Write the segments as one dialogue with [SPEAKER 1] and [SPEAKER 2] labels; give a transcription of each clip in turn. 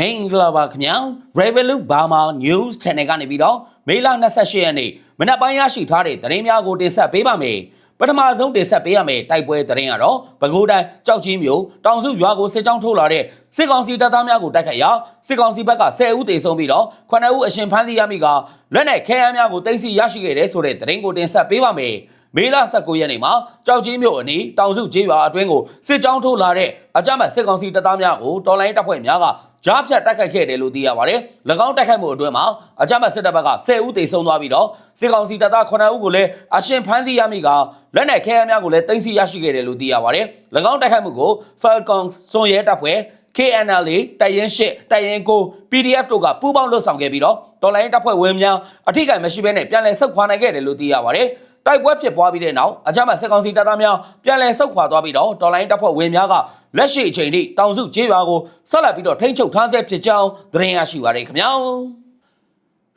[SPEAKER 1] မင်္ဂလာပါခင်ဗျာ Revolut Burma News Channel ကနေပြီးတော့မေလ28ရက်နေ့မနက်ပိုင်းရရှိထားတဲ့သတင်းများကိုတင်ဆက်ပေးပါမယ်ပထမဆုံးတင်ဆက်ပေးရမယ့်တိုက်ပွဲသတင်းကတော့ပဲခူးတိုင်းကြောက်ကြီးမြို့တောင်စုရွာကိုစစ်ကြောင်းထုတ်လာတဲ့စစ်ကောင်စီတပ်သားများကိုတိုက်ခိုက်ရာစစ်ကောင်စီဘက်က10ဦးသေဆုံးပြီးတော့9ဦးအရှင်ဖမ်းဆီးရမိကလက်နက်ခဲယမ်းများကိုတင်စီရရှိခဲ့တဲ့ဆိုတဲ့သတင်းကိုတင်ဆက်ပေးပါမယ်မေလ19ရက်နေ့မှာကြောက်ကြီးမြို့အနီးတောင်စုကျေးရွာအတွင်းကိုစစ်ကြောင်းထုတ်လာတဲ့အကြမ်းဖက်စစ်ကောင်စီတပ်သားများကိုတော်လိုင်းတပ်ဖွဲ့များက ကြားဖြတ်တိုက်ခိုက်ခဲ့တယ်လို့သိရပါတယ်။၎င်းတိုက်ခိုက်မှုအတွင်းမှာအကြမ်းဖက်စစ်တပ်ဘက်က10ဦးသေဆုံးသွားပြီးတော့စစ်ကောင်စီတပ်သား9ဦးကိုလည်းအရှင်ဖမ်းဆီးရမိကလက်နက်ခဲယမ်းများကိုလည်းတင်စီရရှိခဲ့တယ်လို့သိရပါတယ်။၎င်းတိုက်ခိုက်မှုကို Falcon စွန်ရဲတပ်ဖွဲ့ KNL တိုင်ရင်ရှစ်တိုင်ရင်ကို PDF တို့ကပူးပေါင်းလှုပ်ဆောင်ခဲ့ပြီးတော့တော်လိုင်းတပ်ဖွဲ့ဝင်များအထိကိမရှိဘဲနဲ့ပြန်လည်ဆုတ်ခွာနိုင်ခဲ့တယ်လို့သိရပါတယ်။ တိုက်ပွဲဖြစ်ပွားပြီးတဲ့နောက်အကြမ်းဖက်စစ်ကောင်စီတပ်သားများပြန်လည်ဆုတ်ခွာသွားပြီးတော့တော်လိုင်းတပ်ဖွဲ့ဝင်များကလက်ရှိအချိန်ထိတောင်စုကျေးရွာကိုဆက်လက်ပြီးတော့ထိန်းချုပ်ထားဆဲဖြစ်ကြောင်းသတင်းရရှိပါရခင်ဗျာ။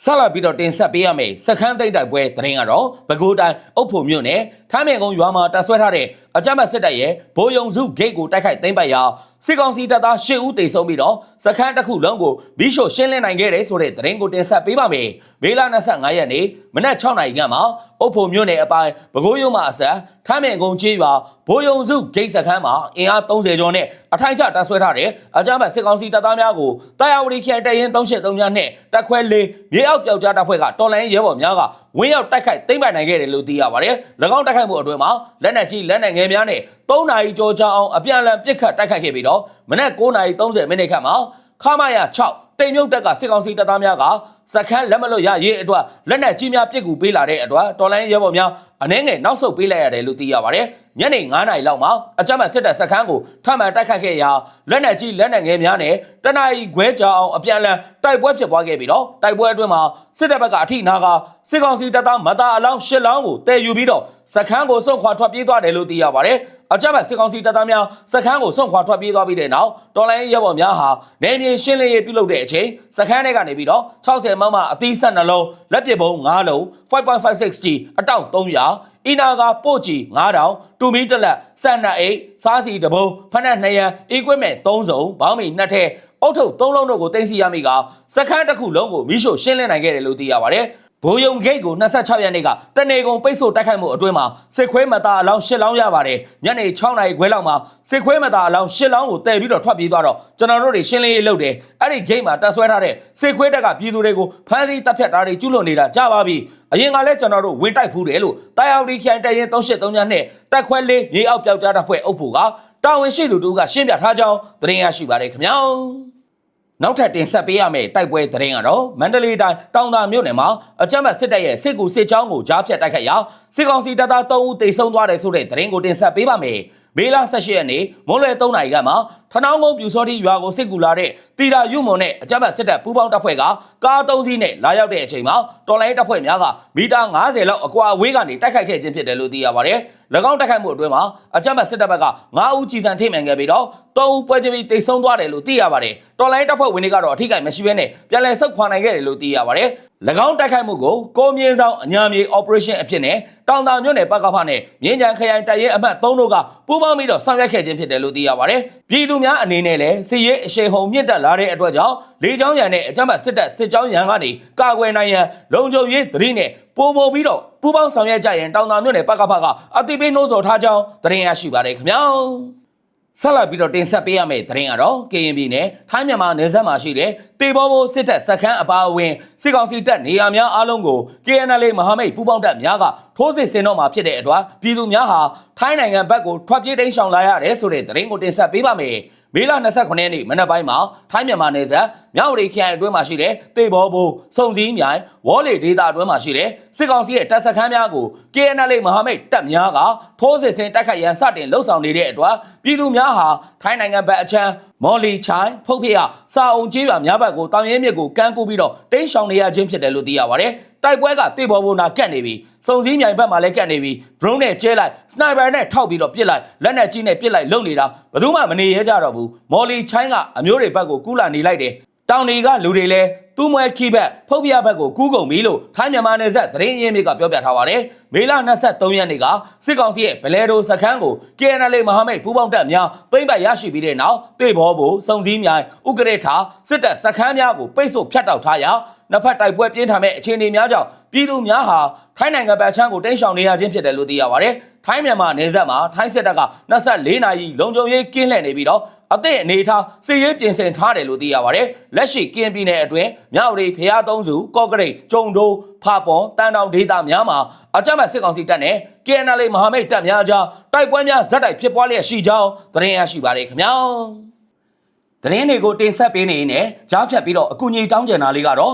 [SPEAKER 1] ဆက်လက်ပြီးတော့တင်ဆက်ပေးရမယ်စခန်းသိမ်းတိုက်ပွဲသတင်းကတော့ပဲခူးတိုင်းအုတ်ဖို့မြို့နယ်ထမ်းမြင်ကုန်းရွာမှာတပ်ဆွဲထားတဲ့အကြမ်းဖက်စစ်တပ်ရဲ့ဘိုးယုံစုဂိတ်ကိုတိုက်ခိုက်သိမ်းပိုက်ရာစစ်ကောင်စီတပ်သား၈ဦးတေဆုံးပြီးတော့စခန်းတစ်ခုလုံးကိုမီးရှို့ရှင်းလင်းနိုင်ခဲ့တယ်ဆိုတဲ့သတင်းကိုတင်ဆက်ပေးပါမယ်။မေလ25ရက်နေ့မနက်6နာရီခန့်မှာအုတ်ဖို့မြို့နယ်အပိုင်းပဲခူးရုံးမှာအဆက်ထမ်းမြင်ကုန်းကျေးရွာဘိုးယုံစုဂိတ်စခန်းမှာအင်အား30ကျော်နဲ့အထိုင်ကျတပ်ဆွဲထားတဲ့အကြမ်းဖက်စစ်ကောင်စီတပ်သားများကိုတာယာဝတီခိုင်တရင်383များနဲ့တပ်ခွဲ၄မြေအောက်ပြောက်ကြားတပ်ဖွဲ့ကတော်လိုင်းရဲဘော်များက ဝင်းရောက်တိုက်ခိုက်သိမ်းပိုက်နိုင်ခဲ့တယ်လို့သိရပါတယ်။၎င်းတိုက်ခိုက်မှုအတွင်းမှာလက်နက်ကြီးလက်နက်ငယ်များနဲ့3နာရီကျော်ကြာအောင်အပြန်အလှန်ပစ်ခတ်တိုက်ခိုက်ခဲ့ပြီးတော့မနက်9နာရီ30မိနစ်ခန့်မှာခမာယာ6တိမ်မြုပ်တက်ကစစ်ကောင်စီတပ်သားများကစခန်းလက်မလွတ်ရရေးအတွက်လက်နက်ကြီးများပစ်ကူပေးလာတဲ့အတွက်တော်လိုင်းရဲဘော်များအနှဲငယ်နောက်ဆုတ်ပေးလိုက်ရတယ်လို့သိရပါတယ်။ ညနေ9နာရီလောက်မှာအကြမ်းဖက်စစ်တပ်စခန်းကိုထပ်မံတိုက်ခတ်ခဲ့ရာလက်နက်ကြီးလက်နက်ငယ်များနဲ့တနအီခွဲကြောင်အောင်အပြန်အလှန်တိုက်ပွဲဖြစ်ပွားခဲ့ပြီးတော့တိုက်ပွဲအတွင်းမှာစစ်တပ်ဘက်ကအထိနာကစစ်ကောင်စီတပ်သားမသားအလောင်း၈လောင်းကိုတည်ယူပြီးတော့စခန်းကိုစွန့်ခွာထွက်ပြေးသွားတယ်လို့သိရပါတယ်။အကြမ်းဖက်စစ်ကောင်စီတပ်သားများစခန်းကိုစွန့်ခွာထွက်ပြေးသွားပြီးတဲ့နောက်တော်လိုင်းရဲဘော်များဟာနေမြေရှင်းလင်းရေးပြုလုပ်တဲ့အချိန်စခန်းထဲကနေပြီးတော့60မမအသီးဆက်နှလုံးလက်ပစ်ပုံ9လုံး 5.56G အတောင့်300အီနာကပို့ကြီး9000တူမီတလက်စန္ဒအိတ်စားစီတဘုံဖနက်2ရန် equipment 3စုံဘောင်းမီ2ထက်အုတ်ထုပ်3လုံးတို့ကိုတင်စီရမိကစခန်းတစ်ခုလုံးကိုမိရှို့ရှင်းလင်းနိုင်ခဲ့တယ်လို့သိရပါတယ် ဘိုးယုံဂိတ်ကို26ရက်နေ့ကတနေကုန်ပိတ်ဆို့တိုက်ခိုက်မှုအတွင်းမှာစစ်ခွေးမသားအလောင်း10လောင်းရပါတယ်ညနေ6နာရီခွဲလောက်မှာစစ်ခွေးမသားအလောင်း10လောင်းကိုတည်ပြီးတော့ထွက်ပြေးသွားတော့ကျွန်တော်တို့တွေရှင်းလင်းရေးလုပ်တယ်အဲ့ဒီဂိတ်မှာတပ်ဆွဲထားတဲ့စစ်ခွေးတပ်ကပြည်သူတွေကိုဖမ်းဆီးတပ်ဖြတ်တာတွေကျူးလွန်နေတာကြားပါပြီအရင်ကလည်းကျွန်တော်တို့ဝင်တိုက်ဖူးတယ်လို့တာယာဝတီခိုင်တရင်383ညနဲ့တက်ခွဲလေးမြေအောက်ပြောက်ကြားတပ်ဖွဲ့အုပ်ဖို့ကတာဝန်ရှိသူတို့ကရှင်းပြထားကြောင်းသတင်းရရှိပါတယ်ခင်ဗျာ နောက်ထပ်တင်ဆက်ပေးရမယ့်တိုက်ပွဲသတင်းကတော့မန္တလေးတိုင်းတောင်သာမြို့နယ်မှာအကြမ်းဖက်စစ်တပ်ရဲ့စစ်ကူစစ်ကြောင်းကိုကြားဖြတ်တိုက်ခိုက်ရာစစ်ကောင်စီတပ်သား3ဦးသေဆုံးသွားတယ်ဆိုတဲ့သတင်းကိုတင်ဆက်ပေးပါမယ်။ မေလ18ရက်နေ့မွန်းလွယ်3နာရီခန့်မှာထနောင်းကုန်းပြူစောတိရွာကိုစစ်ကူလာတဲ့တီတာယူမွန်နဲ့အကြမ်းဖက်စစ်တပ်ပူးပေါင်းတပ်ဖွဲ့ကကား3စီးနဲ့လာရောက်တဲ့အချိန်မှာတော်လိုင်းတပ်ဖွဲ့များကမီတာ90လောက်အကွာအဝေးကနေတိုက်ခိုက်ခဲ့ခြင်းဖြစ်တယ်လို့သိရပါတယ်။၎င်းတိုက်ခိုက်မှုအတွင်းမှာအကြမ်းဖက်စစ်တပ်ဘက်က9ဦးကြီးစံထိမှန်ခဲ့ပြီးတော့3ဦးပွဲချင်းပြီးတိတ်ဆုံးသွားတယ်လို့သိရပါတယ်။တော်လိုင်းတပ်ဖွဲ့ဝင်တွေကတော့အထိကိမရှိဘဲနဲ့ပြန်လည်ဆုတ်ခွာနိုင်ခဲ့တယ်လို့သိရပါတယ်။၎ င်းတိုက်ခိုက်မှုကိုကိုမြင့်ဆောင်အညာမြေ operation အဖြစ်နဲ့တောင်တာမြို့နယ်ပတ်ကဖနဲ့မြင်းကြံခရိုင်တပ်ရဲအမှတ်3တို့ကပူးပေါင်းပြီးတော့ဆောင်ရွက်ခဲ့ခြင်းဖြစ်တယ်လို့သိရပါတယ်။ပြည်သူများအနေနဲ့လည်းစစ်ရေးအရှိန်ဟုန်မြင့်တက်လာတဲ့အတွက်ကြောင့်လေကြောင်းရန်နဲ့အကြမ်းဖက်စစ်တပ်စစ်ကြောင်းရန်ကနေကာကွယ်နိုင်ရန်လုံခြုံရေးသတိနဲ့ပို့ပို့ပြီးတော့ပူးပေါင်းဆောင်ရွက်ကြရင်တောင်တာမြို့နယ်ပတ်ကဖကအတိပေးနှိုးဆော်ထားကြောင်းသတင်းရရှိပါတယ်ခင်ဗျာ။ ဆက်လက်ပြီးတော့တင်ဆက်ပေးရမယ့်သတင်းကတော့ကရင်ပြည်နယ်ထိုင်းမြန်မာနယ်စပ်မှာရှိတဲ့တေဘောဘိုစစ်တပ်စခန်းအပါအဝင်စစ်ကောင်စီတပ်နေရာများအားလုံးကို KNL မဟာမိတ်ပူးပေါင်းတပ်များကထိုးစစ်ဆင်တော့မှာဖြစ်တဲ့အတွက်ပြည်သူများဟာထိုင်းနိုင်ငံဘက်ကိုထွက်ပြေးတိမ်းရှောင်လာရတယ်ဆိုတဲ့သတင်းကိုတင်ဆက်ပေးပါမယ်။ မေလ29ရက်နေ့မနက်ပိုင်းမှာထိုင်းမြန်မာနယ်စပ်မြောက်ရီခရိုင်အတွင်းမှာရှိတဲ့တေဘောဘိုစုံစည်းမြိုင်ဝေါ်လေဒေတာအတွင်းမှာရှိတဲ့စစ်ကောင်စီရဲ့တပ်စခန်းများကို KNL မဟာမိတ်တပ်များကထိုးစစ်ဆင်တိုက်ခိုက်ရန်စတင်လှုပ်ဆောင်နေတဲ့အတွက်ပြည်သူများဟာထိုင်းနိုင်ငံဘက်အချမ်းမော်လီချိုင်ဖုတ်ဖေရစာအုံကြီးရွာများဘက်ကိုတောင်ရဲမြစ်ကိုကမ်းကူးပြီးတော့တိမ်းရှောင်နေရခြင်းဖြစ်တယ်လို့သိရပါတယ်။တိုက်ပွဲကတေဘောဘုံနာကတ်နေပြီ။စုံစည်းမြိုင်ဘက်မှာလည်းကတ်နေပြီ။ drone နဲ့ကျဲလိုက်စနိုက်ပါနဲ့ထောက်ပြီးတော့ပစ်လိုက်လက်နက်ကြီးနဲ့ပစ်လိုက်လုံနေတာဘယ်သူမှမနေရကြတော့ဘူး။မော်လီချိုင်းကအမျိုးတွေဘက်ကိုကူးလာနေလိုက်တယ်။တောင်တွေကလူတွေလည်းသူ့မွဲခိဘက်ဖုတ်ပြဘက်ကိုကူးကုန်ပြီလို့ထိုင်းမြန်မာနယ်စပ်သတင်းရင်းမြစ်ကပြောပြထားပါတယ်မေလ23ရက်နေ့ကစစ်ကောင်စီရဲ့ဘလဲဒိုစခန်းကို KNL မဟာမိတ်ပူးပေါင်းတပ်များသိမ့်ပတ်ရရှိပြီးတဲ့နောက်တေဘောဘူစုံစည်းမြိုင်ဥကရထာစစ်တပ်စခန်းများကိုပိတ်ဆို့ဖျက်တောက်ထားရာ နှစ်ဖက်တိုက်ပွဲပြင်းထန်မဲ့အခြေအနေများကြောင့်ပြည်သူများဟာထိုင်းနိုင်ငံဘက်ချမ်းကိုတိမ်းရှောင်နေရခြင်းဖြစ်တယ်လို့သိရပါတယ်။ထိုင်းမြန်မာနယ်စပ်မှာထိုင်းစစ်တပ်က24နာရီလုံခြုံရေးကင်းလှည့်နေပြီးတော့အသည့်အနေထားစစ်ရေးပြင်ဆင်ထားတယ်လို့သိရပါတယ်။လက်ရှိကင်းပြည်နယ်အတွင်းမြောက်ရီဖျားသုံးစုကော့ကရိတ်ကျုံတိုးဖာပွန်တန်တောင်ဒေသများမှာအကြမ်းဖက်စစ်ကောင်စီတပ်နဲ့ KNL မဟာမိတ်တပ်များကြားတိုက်ပွဲများဇက်တိုက်ဖြစ်ပွားလျက်ရှိကြောင်းသတင်းရရှိပါတယ်ခင်ဗျာ။သတင်းတွေကိုတင်ဆက်ပေးနေရင်းနဲ့ကြားဖြတ်ပြီးတော့အကူအညီတောင်းကြတာလေးကတော့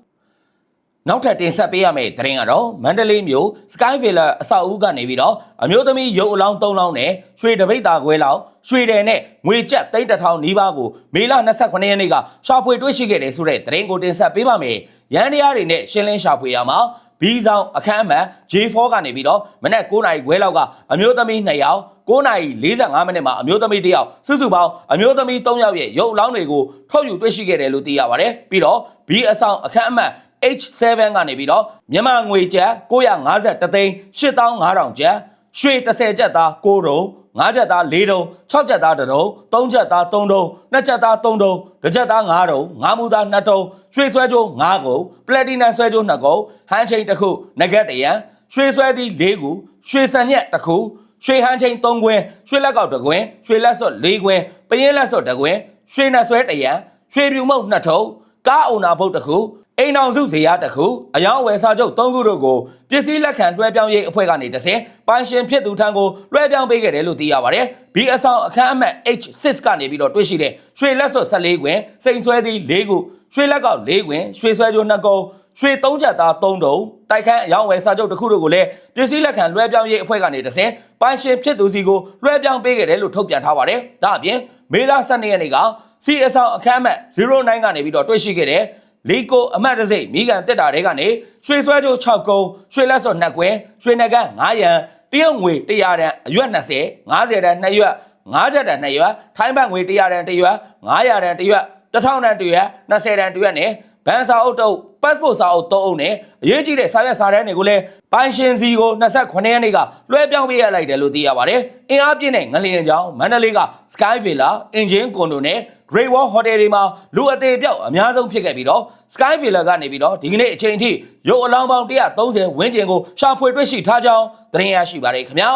[SPEAKER 1] နောက်ထပ်တင်ဆက်ပေးရမယ့်သတင်းကတော့မန္တလေးမြို့ Sky Villa အဆောက်အဦကနေပြီးတော့အမျိုးသမီးရုပ်အလောင်း၃လောင်းနဲ့ရွှေတပိတ်တာခွဲလောက်ရွှေတယ်နဲ့ငွေကျပ်သိန်းတစ်ထောင်နီးပါးကိုမေလ29ရက်နေ့ကရှာဖွေတွေ့ရှိခဲ့တယ်ဆိုတဲ့သတင်းကိုတင်ဆက်ပေးပါမယ်ရန်တရားတွေနဲ့ရှင်းလင်းရှာဖွေရမှာဘီဆောင်အခန်းအမှန် J4 ကနေပြီးတော့မနက်9နာရီခွဲလောက်ကအမျိုးသမီး2ယောက်9နာရီ45မိနစ်မှာအမျိုးသမီး1ယောက်စုစုပေါင်းအမျိုးသမီး3ယောက်ရဲ့ရုပ်အလောင်းတွေကိုထုတ်ယူတွေ့ရှိခဲ့တယ်လို့သိရပါတယ်ပြီးတော့ B အဆောင်အခန်းအမှန် H7 ကနေပြီးတော့မြန်မာငွေကျပ်950သိန်း8500ကျပ်ရွှေ30ကျပ်သား6တုံး5ချက်သား4တုံး6ချက်သား1တုံး3ချက်သား3တုံး2ချက်သား3တုံး2ချက်သား5တုံး5မူသား2တုံးရွှေဆွဲကြိုး5ကုန်ပလက်တီနမ်ဆွဲကြိုး2ကုန်ဟန်းချိန်တစ်ခုနဂတ်တရံရွှေဆွဲသီး4ခုရွှေစံညက်တစ်ခုရွှေဟန်းချိန်3ခွင်းရွှေလက်ကောက်1ခွင်းရွှေလက်စွပ်4ခွင်းပရင်လက်စွပ်1ခွင်းရွှေနှဆွဲတရံရွှေပြူမုတ်2ထုပ်ကားအုံနာဘုတ်တစ်ခု အိမ်အောင်စုဇေယျတစ်ခုအယောင်အဝယ်စာချုပ်၃ခုတို့ကိုပစ္စည်းလက်ခံလွှဲပြောင်းရေးအဖွဲ့ကနေတဆင်ပိုင်ရှင်ဖြစ်သူထံကိုလွှဲပြောင်းပေးခဲ့တယ်လို့သိရပါတယ်။ဒီအဆောင်အခန်းအမှတ် H6 ကနေပြီးတော့တွေ့ရှိတဲ့ရွှေလက်စွပ်14ခွင်စိန်ဆွဲသီး၄ခုရွှေလက်ကောက်၄ခွင်ရွှေဆွဲကြိုး2ကုန်းရွှေ3ချက်သား3တုံးတိုက်ခန်းအယောင်ဝယ်စာချုပ်တစ်ခုတို့ကိုလည်းပစ္စည်းလက်ခံလွှဲပြောင်းရေးအဖွဲ့ကနေတဆင်ပိုင်ရှင်ဖြစ်သူစီကိုလွှဲပြောင်းပေးခဲ့တယ်လို့ထုတ်ပြန်ထားပါတယ်။ဒါအပြင်မေလ12ရက်နေ့ကစီအဆောင်အခန်းအမှတ်09ကနေပြီးတော့တွေ့ရှိခဲ့တဲ့ လီကိုအမတ်တစိမ့်မိကန်တက်တာတွေကနေရွှေဆွဲကြိုး6ကုန်းရွှေလက်စော်2ကွင်းရွှေနဂတ်9ရန်တရုတ်ငွေ100တန်အရွက်20 50တန်2ရွက်5ချက်တန်2ရွက်ထိုင်းဘတ်ငွေ100တန်1ရွက်900တန်1ရွက်1000တန်1ရွက်20တန်1ရွက်နဲ့ဘန်စာအုပ်တုပ် passport စာအုပ်3အုပ်နဲ့အရေးကြီးတဲ့စာရွက်စာတမ်းတွေကိုလည်းပိုင်ရှင်စီကို28ရက်နေ့ကလွှဲပြောင်းပေးရလိုက်တယ်လို့သိရပါတယ်။အင်အားပြည့်တဲ့ငလျင်ကြောင့်မန္တလေးက Sky Villa, Engine Condo နဲ့ Great Wall Hotel တွေမှာလူအသေးပြောက်အများဆုံးဖြစ်ခဲ့ပြီးတော့ Sky Villa ကနေပြီးတော့ဒီကနေ့အချိန်ထိရုပ်အလောင်းပေါင်း130ဝန်းကျင်ကိုရှာဖွေတွေ့ရှိထားကြောင်းသတင်းရရှိပါတယ်ခင်ဗျာ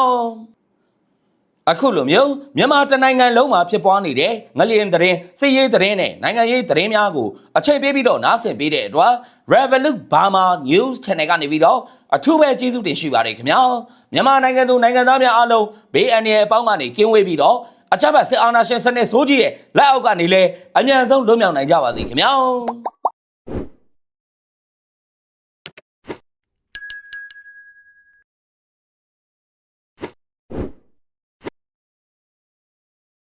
[SPEAKER 1] အခုလိုမျိုးမြန်မာတနိုင်ငံလုံးမှာဖြစ်ပွားနေတဲ့ငလျင်သတင်းစစ်ရေးသတင်းနဲ့နိုင်ငံရေးသတင်းများကိုအချိန်ပေးပြီးတော့နားဆင်ပေးတဲ့အတွက် Revolut Burma News Channel ကနေပြီးတော့အထူးပဲကျေးဇူးတင်ရှိပါတယ်ခင်ဗျာမြန်မာနိုင်ငံသူနိုင်ငံသားများအားလုံးဘေးအန္တရာယ်အပေါင်းကနေကင်းဝေးပြီးတော့ အကြမ်းဖက်စစ်အာဏာရှင်စနစ်ဆိုးကြီးရဲ့လက်အောက်ကနေလဲအမြန်ဆုံးလွတ်မြောက်နိုင်ကြပါစေခင်ဗျာ